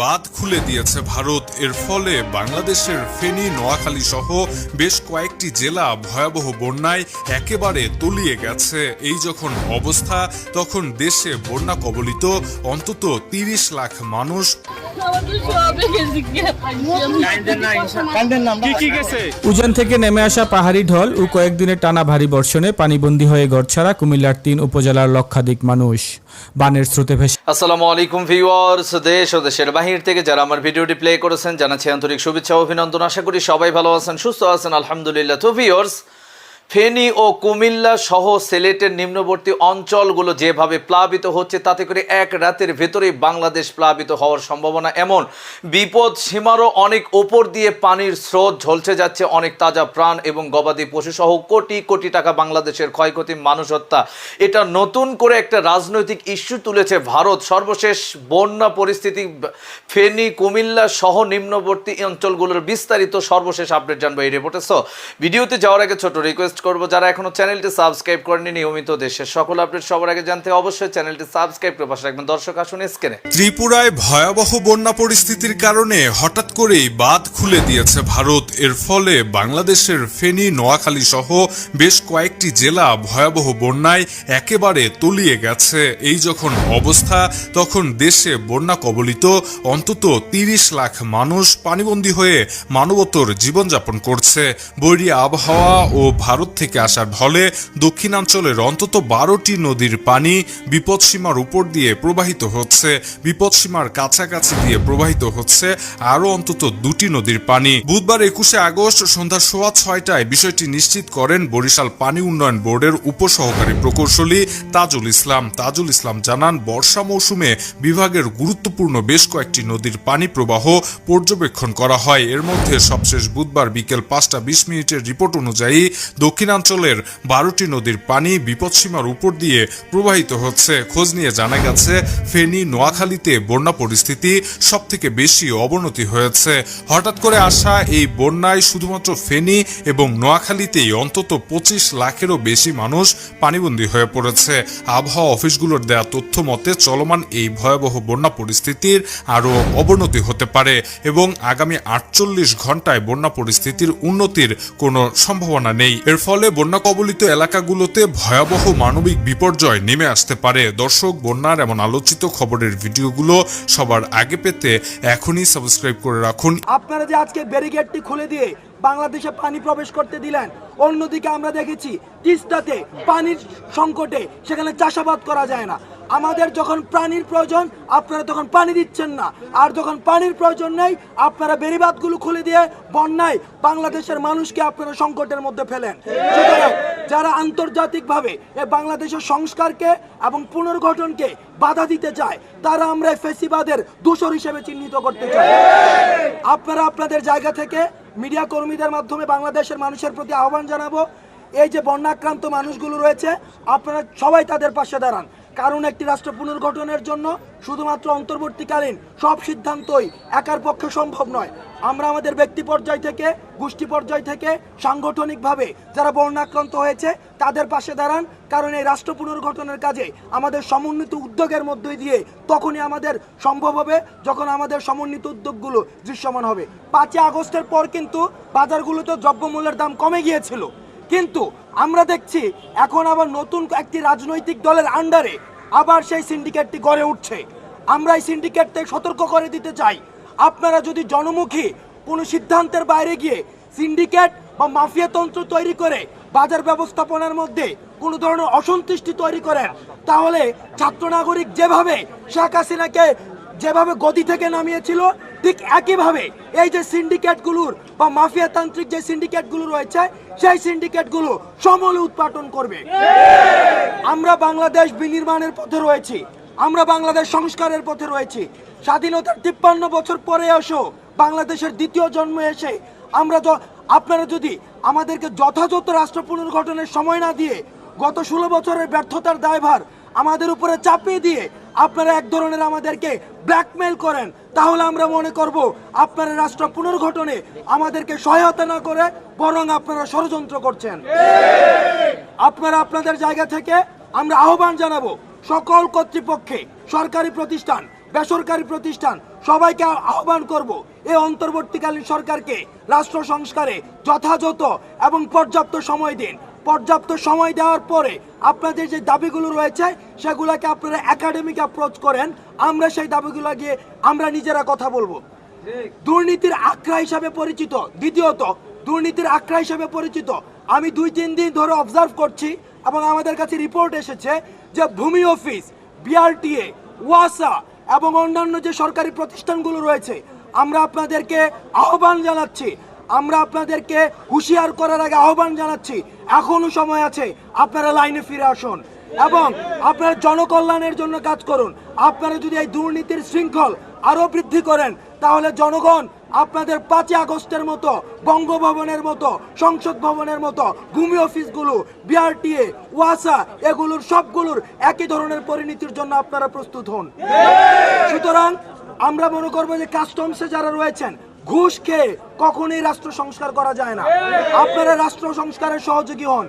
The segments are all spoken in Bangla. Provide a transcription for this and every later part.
বাঁধ খুলে দিয়েছে ভারত। এর ফলে বাংলাদেশের ফেনী নোয়াখালী সহ বেশ কয়েকটি জেলা ভয়াবহ বন্যায় একেবারে তলিয়ে গেছে। এই যখন অবস্থা তখন দেশে বন্যা কবলিত অন্তত তিরিশ লাখ মানুষ। উজান থেকে নেমে আসা পাহাড়ি ঢল ও কয়েকদিনের টানা ভারী বর্ষণে পানিবন্দী হয়ে গড়ছাড়া কুমিল্লার তিন উপজেলার লক্ষাধিক মানুষ। বানের স্রোতে ভেসে আসসালামু আলাইকুম ভিউয়ার্স দেশ ও দেশের বাহির থেকে যারা আমার ভিডিওটি প্লে করেছেন, জানাচ্ছি আন্তরিক শুভেচ্ছা অভিনন্দন। আশা করি সবাই ভালো আছেন, সুস্থ আছেন। আলহামদুলিল্লাহ। তো ভিউয়ার্স ফেনী ও কুমিল্লা সহ সিলেটের নিম্নবর্তী অঞ্চলগুলো যেভাবে প্লাবিত হচ্ছে, তাতে করে এক রাতের ভেতরেই বাংলাদেশ প্লাবিত হওয়ার সম্ভাবনা এমন। বিপদ সীমারও অনেক ওপর দিয়ে পানির স্রোত ঝলসে যাচ্ছে, অনেক তাজা প্রাণ এবং গবাদি পশু সহ কোটি কোটি টাকা বাংলাদেশের ক্ষয়ক্ষতি, মানুষ হত্যা। এটা নতুন করে একটা রাজনৈতিক ইস্যু তুলেছে ভারত। সর্বশেষ বন্যা পরিস্থিতি, ফেনী, কুমিল্লা সহ নিম্নবর্তী অঞ্চলগুলোর বিস্তারিত সর্বশেষ আপডেট জানব এই রিপোর্টে সো ভিডিওতে যাওয়ার আগে ছোট রিকোয়েস্ট করব। যারা এখনও চ্যানেলটি সাবস্ক্রাইব করেনি নিয়মিত দেশের সকল আপডেট সবার আগে জানতে অবশ্যই চ্যানেলটি সাবস্ক্রাইব করে পাশে রাখবেন। দর্শক, আসুন স্ক্রিনে। ত্রিপুরায় ভয়াবহ বন্যা পরিস্থিতির কারণে হঠাৎ করেই বাঁধ খুলে দিয়েছে ভারত। এর ফলে বাংলাদেশের ফেনী, নোয়াখালী সহ বেশ কয়েকটি জেলা ভয়াবহ বন্যায় একেবারে তলিয়ে গেছে। এই যখন অবস্থা, তখন দেশে বন্যা কবলিত অন্তত তিরিশ লাখ মানুষ পানিবন্দী হয়ে মানবতর জীবনযাপন করছে। বৈরী আবহাওয়া ও ভারত থেকে আসার ঢলে দক্ষিণাঞ্চলের অন্তত বারোটি নদীর পানি বিপদসীমার উপর দিয়ে প্রবাহিত হচ্ছে। বিপদসীমার কাছাকাছি দিয়ে প্রবাহিত হচ্ছে আরও অন্তত দুটি নদীর পানি। বুধবার একুশে আগস্ট সন্ধ্যা সোয়া ছয়টায় বিষয়টি নিশ্চিত করেন বরিশাল পানি উন্নয়ন বোর্ডের উপসহকারী প্রকৌশলী তাজুল ইসলাম। তাজুল ইসলাম জানান, বর্ষা মৌসুমে বিভাগের গুরুত্বপূর্ণ বেশ কয়েকটি নদীর পানি প্রবাহ পর্যবেক্ষণ করা হয়। এর মধ্যে সবশেষ বুধবার বিকেল পাঁচটা বিশ মিনিটের রিপোর্ট অনুযায়ী দক্ষিণাঞ্চলের বারোটি নদীর পানি বিপদসীমার উপর দিয়ে প্রবাহিত হচ্ছে। খোঁজ নিয়ে জানা গেছে, ফেনী, নোয়াখালীতে বন্যা পরিস্থিতি সব থেকে বেশি অবনতি হয়েছে। হঠাৎ করে আসা এই বন্যায় শুধুমাত্র ফেনী এবং নোয়াখালীতেই অন্তত পঁচিশ লাখেরও বেশি মানুষ পানিবন্দী হয়ে পড়েছে। আবহাওয়া অফিসগুলোর দেয়া তথ্য মতে চলমান এই ভয়াবহ বন্যা পরিস্থিতির আরও অবনতি হতে পারে এবং আগামী আটচল্লিশ ঘন্টায় বন্যা পরিস্থিতির উন্নতির কোনো সম্ভাবনা নেই। এর ফলে বন্যা কবলিত এলাকাগুলোতে ভয়াবহ মানবিক বিপর্যয় নেমে আসতে পারে। দর্শক, বন্যার এমন আলোচিত খবরের ভিডিওগুলো সবার আগে পেতে এখনই সাবস্ক্রাইব করে রাখুন। আপনারা যে আজকে ব্যারিকেডটি খুলে দিয়ে বাংলাদেশে পানি প্রবেশ করতে দিলেন। অন্যদিকে আমরা দেখেছি তিস্তাতে পানির সংকটে সেখানে চাষাবাদ করা যায় না। আমাদের যখন প্রাণীর প্রয়োজন, আপনারা তখন পানি দিচ্ছেন না। আর যখন পানির প্রয়োজন নেই, আপনারা বেরিবাদগুলো খুলে দিয়ে বন্যায় বাংলাদেশের মানুষকে আপনারা সংকটের মধ্যে ফেলেন। যারা আন্তর্জাতিকভাবে এ বাংলাদেশের সংস্কারকে এবং পুনর্গঠনকে বাধা দিতে চায়, তারা আমরা ফেসিবাদের দূষর হিসেবে চিহ্নিত করতে চাই। আপনারা আপনাদের জায়গা থেকে মিডিয়া কর্মীদের মাধ্যমে বাংলাদেশের মানুষের প্রতি আহ্বান জানাব। এই যে বন্যাক্রান্ত মানুষগুলো রয়েছে, আপনারা সবাই তাদের পাশে দাঁড়ান। কারণ একটি রাষ্ট্র পুনর্গঠনের জন্য শুধুমাত্র অন্তর্বর্তীকালীন সব সিদ্ধান্তই একার পক্ষে সম্ভব নয়। আমরা আমাদের ব্যক্তি পর্যায় থেকে, গোষ্ঠী পর্যায় থেকে, সাংগঠনিকভাবে যারা বর্ণাক্রান্ত হয়েছে, তাদের পাশে দাঁড়ান। কারণ এই রাষ্ট্র পুনর্গঠনের কাজে আমাদের সমন্বিত উদ্যোগের মধ্যে দিয়ে তখনই আমাদের সম্ভব হবে, যখন আমাদের সমন্বিত উদ্যোগগুলো দৃশ্যমান হবে। পাঁচই আগস্টের পর কিন্তু বাজারগুলোতে দ্রব্যমূল্যের দাম কমে গিয়েছিল। কিন্তু আমরা দেখছি এখন আবার নতুন একটি রাজনৈতিক দলের আন্ডারে আবার সেই সিন্ডিকেটটি গড়ে উঠছে। আমরা এই সিন্ডিকেট থেকে সতর্ক করে দিতে চাই। আপনারা যদি জনমুখী কোনো সিদ্ধান্তের বাইরে গিয়ে সিন্ডিকেট বা মাফিয়াতন্ত্র তৈরি করে বাজার ব্যবস্থাপনার মধ্যে কোনো ধরনের অসন্তুষ্টি তৈরি করেন, তাহলে ছাত্র নাগরিক যেভাবে শেখ হাসিনাকে যেভাবে গদি থেকে নামিয়েছিল, ঠিক একইভাবে এই যে সিন্ডিকেটগুলোর বা মাফিয়া তান্ত্রিক যে সিন্ডিকেটগুলো রয়েছে, সেই সিন্ডিকেটগুলো সমলে উৎপাদন করবে। আমরা বাংলাদেশ বিনির্মাণের পথে রয়েছি, আমরা বাংলাদেশ সংস্কারের পথে রয়েছি। স্বাধীনতার তিপ্পান্ন বছর পরে এসো, বাংলাদেশের দ্বিতীয় জন্ম এসে আমরা য- আপনারা যদি আমাদেরকে যথাযথ রাষ্ট্র পুনর্গঠনের সময় না দিয়ে গত ষোলো বছরের ব্যর্থতার দায়ভার আমাদের উপরে চাপিয়ে দিয়ে আপনারা এক ধরনের আমাদেরকে ব্ল্যাকমেল করেন, তাহলে আমরা মনে করব আপনারা রাষ্ট্র পুনর্গঠনে আমাদেরকে সহায়তা না করে বরং আপনারা ষড়যন্ত্র করছেন। আপনারা আপনাদের জায়গা থেকে আমরা আহ্বান জানাব, সকল কর্তৃপক্ষে, সরকারি প্রতিষ্ঠান, বেসরকারি প্রতিষ্ঠান, সবাইকে আহ্বান করব এই অন্তর্বর্তীকালীন সরকারকে রাষ্ট্র সংস্কারে যথাযথ এবং পর্যাপ্ত সময় দিন। পর্যাপ্ত সময় দেওয়ার পরে আপনাদের যে দাবিগুলো রয়েছে, সেগুলোকে আপনারা একাডেমিক অ্যাপ্রোচ করেন। আমরা সেই দাবিগুলো গিয়ে আমরা নিজেরা কথা বলব। দুর্নীতির আখড়া হিসাবে পরিচিত, দ্বিতীয়ত, দুর্নীতির আখড়া হিসাবে পরিচিত। আমি দুই তিন দিন ধরে অবজার্ভ করছি এবং আমাদের কাছে রিপোর্ট এসেছে যে ভূমি অফিস বিআরটিএ ওয়াসা এবং অন্যান্য যে সরকারি প্রতিষ্ঠানগুলো রয়েছে, আমরা আপনাদেরকে আহ্বান জানাচ্ছি আমরা আপনাদেরকে হুঁশিয়ার করার আগে আহ্বান জানাচ্ছি এখনও সময় আছে, আপনারা লাইনে ফিরে আসুন। এবং আপনারা জনকল্যাণের জন্য কাজ করুন। আপনারা যদি এই দুর্নীতির শৃঙ্খল আরও বৃদ্ধি করেন, তাহলে জনগণ আপনাদের পাঁচই আগস্টের মতো, বঙ্গভবনের মতো, সংসদ ভবনের মতো, ভূমি অফিসগুলো, বিআরটিএ, ওয়াসা, এগুলোর সবগুলোর একই ধরনের পরিণতির জন্য আপনারা প্রস্তুত হন। সুতরাং আমরা মনে করব যে কাস্টমসে যারা রয়েছেন ঘুষ খেয়ে কখনোই রাষ্ট্র সংস্কার করা যায় না। আপনারা রাষ্ট্র সংস্কারের সহযোগী হন।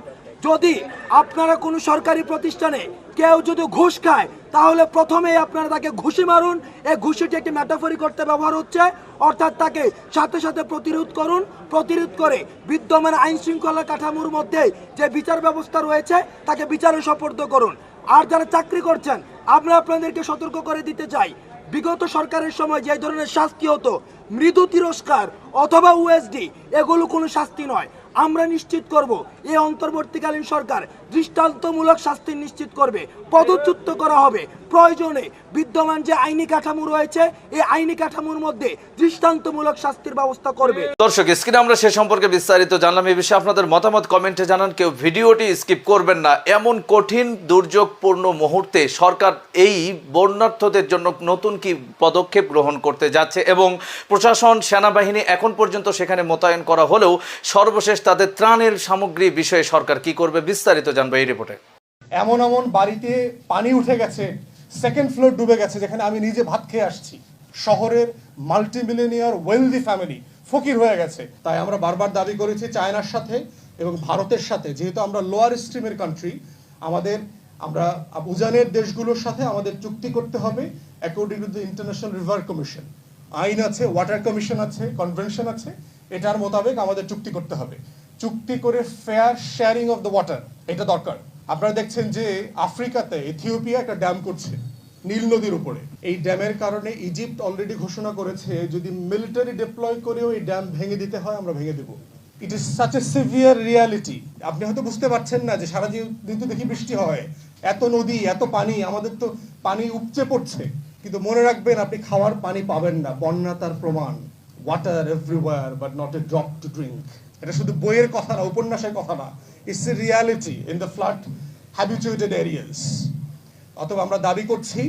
যদি আপনারা কোনো সরকারি প্রতিষ্ঠানে কেউ যদি ঘুষ খায়, তাহলে প্রথমেই আপনারা তাকে ঘুষি মারুন। এই ঘুষিটি একটি ম্যাটাফরি করতে ব্যবহার হচ্ছে। অর্থাৎ তাকে সাথে সাথে প্রতিরোধ করুন। প্রতিরোধ করে বিদ্যমান আইন শৃঙ্খলা কাঠামোর মধ্যে যে বিচার ব্যবস্থা রয়েছে, তাকে বিচারে সপর্দ করুন। আর যারা চাকরি করছেন, আমরা আপনাদেরকে সতর্ক করে দিতে চাই। বিগত সরকারের সময় যে ধরনের শাস্তি হতো, মৃদু তিরস্কার অথবা ওএসডি এগুলো কোনো শাস্তি নয়। আমরা নিশ্চিত করব, এই অন্তর্বর্তীকালীন সরকার দৃষ্টান্তমূলক শাস্তি নিশ্চিত করবে, পদচ্যুত করা হবে। প্রয়োজনে বিদ্যমান যে আইনি কাঠামো রয়েছে, এই আইনি কাঠামোর মধ্যে দৃষ্টান্তমূলক শাস্তির ব্যবস্থা করবে। দর্শক, স্ক্রিনে আমরা সে সম্পর্কে বিস্তারিত জানলাম। এই বিষয়ে আপনাদের মতামত কমেন্টে জানান। কেউ ভিডিওটি স্কিপ করবেন না। এমন কঠিন, দুর্যোগপূর্ণ মুহূর্তে সরকার এই বন্যার্থদের জন্য নতুন কি পদক্ষেপ গ্রহণ করতে যাচ্ছে এবং প্রশাসন, সেনাবাহিনী এখন পর্যন্ত সেখানে মোতায়েন করা হলেও সর্বশেষ তাদের ত্রাণের সামগ্রী বিষয়ে সরকার কি করবে বিস্তারিত জানব এই রিপোর্টে এমন এমন বাড়িতে পানি উঠে গেছে সেকেন্ড ফ্লোর ডুবে গেছে, যেখানে আমি নিজে ভাত খেয়ে আসছি। শহরের মাল্টিমিলিনিয়ার ওয়েলদি ফ্যামিলি ফকির হয়ে গেছে। তাই আমরা বারবার দাবি করেছি চায়নার সাথে এবং ভারতের সাথে, যেহেতু আমরা লোয়ার স্ট্রিমের কান্ট্রি আমাদের, আমরা উজানের দেশগুলোর সাথে আমাদের চুক্তি করতে হবে according to the international river commission আইন আছে ওয়াটার কমিশন আছে কনভেনশন আছে, এটার মোতাবেক আমাদের চুক্তি করতে হবে। চুক্তি করে fair sharing of the water এটা দরকার। আপনারা দেখছেন যে আফ্রিকাতে ইথিওপিয়া একটা ড্যাম করছে, নীল নদীর উপরে। এই ড্যামের কারণে ইজিপ্ট অলরেডি ঘোষণা করেছে, যদি মিলিটারি ডিপ্লয় করেও এই ড্যাম ভেঙে দিতে হয়, আমরা ভেঙে দেব। It is such a severe reality আপনি হয়তো বুঝতে পারছেন না যে সারা দিন তো দেখি বৃষ্টি হয়। এত নদী, এত পানি, আমাদের তো পানি উপচে পড়ছে। কিন্তু মনে রাখবেন, আপনি খাওয়ার পানি পাবেন না, বন্যা তার প্রমাণ। Water everywhere but not a drop to drink এটা শুধু বইয়ের কথা না, উপন্যাসের কথা না। It's a reality in the flood habituated areas অথবা আমরা দাবি করছি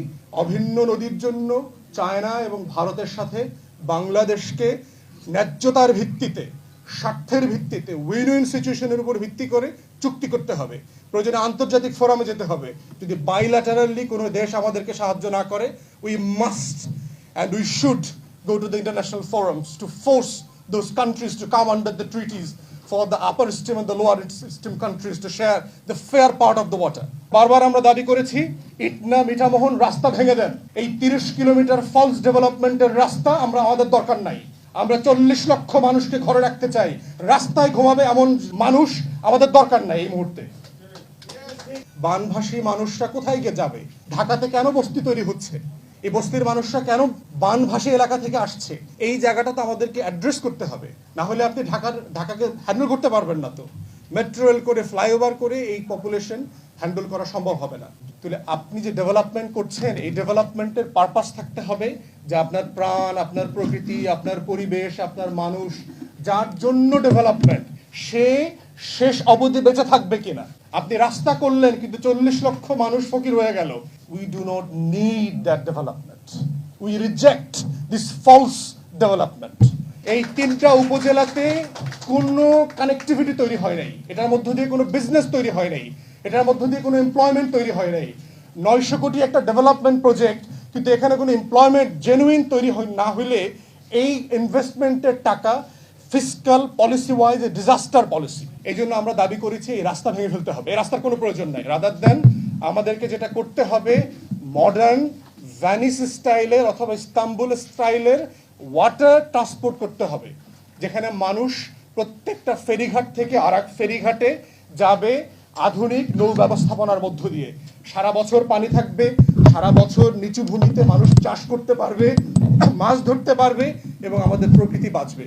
অভিন্ন নদীর জন্য চায়না এবং ভারতের সাথে বাংলাদেশকে ন্যায্যতার ভিত্তিতে, স্বার্থের ভিত্তিতে উইন উইন সিচুয়েশনের উপর ভিত্তি করে চুক্তি করতে হবে। প্রয়োজনে আন্তর্জাতিক ফোরামে যেতে হবে। যদি বাইল্যাটারালি কোনো দেশ আমাদেরকে সাহায্য না করে we must and we should go to the international forums to force those countries to come under the treaties for the upper stream and the lower stream countries to share the fair part of the water. বারবার আমরা দাবি করেছি, ইটনা মিঠামোহন রাস্তা ভেঙে দেন। এই তিরিশ কিলোমিটার ফলস ডেভেলপমেন্টের রাস্তা আমরা আমাদের দরকার নাই। আমরা চল্লিশ লক্ষ মানুষকে ঘরে রাখতে চাই। রাস্তায় ঘুমাবে এমন মানুষ আমাদের দরকার নাই এই মুহূর্তে। বানভাসী মানুষরা কোথায় গিয়ে যাবে? ঢাকাতে কেন বস্তি তৈরি হচ্ছে? এই বস্তির মানুষরা কেন বানভাসী এলাকা থেকে আসছে? এই জায়গাটা তো আমাদেরকে অ্যাড্রেস করতে হবে। না হলে আপনি ঢাকার, ঢাকাকে হ্যান্ডেল করতে পারবেন না তো। মেট্রো রেল করে ফ্লাইওভার করে এই পপুলেশন হ্যান্ডেল করা সম্ভব হবে না। তাহলে আপনি যে ডেভেলপমেন্ট করছেন, এই ডেভেলপমেন্টের পারপাস থাকতে হবে যে আপনার প্রাণ, আপনার প্রকৃতি, আপনার পরিবেশ, আপনার মানুষ, যার জন্য ডেভেলপমেন্ট সে শেষ অবধি বেঁচে থাকবে কিনা? আপনি রাস্তা করলেন, কিন্তু চল্লিশ লক্ষ মানুষ ফকির হয়ে গেল। We do not need that development we reject this false development এই তিনটা উপজেলাতে কোনো কানেক্টিভিটি তৈরি হয় নাই। এটার মধ্য দিয়ে কোনো বিজনেস তৈরি হয় নাই। এটার মধ্য দিয়ে কোনো এমপ্লয়মেন্ট তৈরি হয় নাই। নয়শো কোটি একটা ডেভেলপমেন্ট প্রজেক্ট কিন্তু এখানে কোনো এমপ্লয়মেন্ট জেনুইন তৈরি না হইলে এই ইনভেস্টমেন্টের টাকা fiscal policy wise a disaster policy. এই জন্য আমরা দাবি করেছি এই রাস্তা ভেঙে ফেলতে হবে। এই রাস্তার কোনো প্রয়োজন নাই। রাদার দেন আমাদেরকে যেটা করতে হবে মডার্ন ভ্যানিস স্টাইলের অথবা ইস্তাম্বুল স্টাইলের ওয়াটার ট্রান্সপোর্ট করতে হবে। যেখানে মানুষ প্রত্যেকটা ফেরিঘাট থেকে আর ফেরিঘাটে যাবে আধুনিক নৌ ব্যবস্থাপনার মধ্য দিয়ে। সারা বছর পানি থাকবে, সারা বছর নিচু ভূমিতে মানুষ চাষ করতে পারবে, মাছ ধরতে পারবে এবং আমাদের প্রকৃতি বাঁচবে।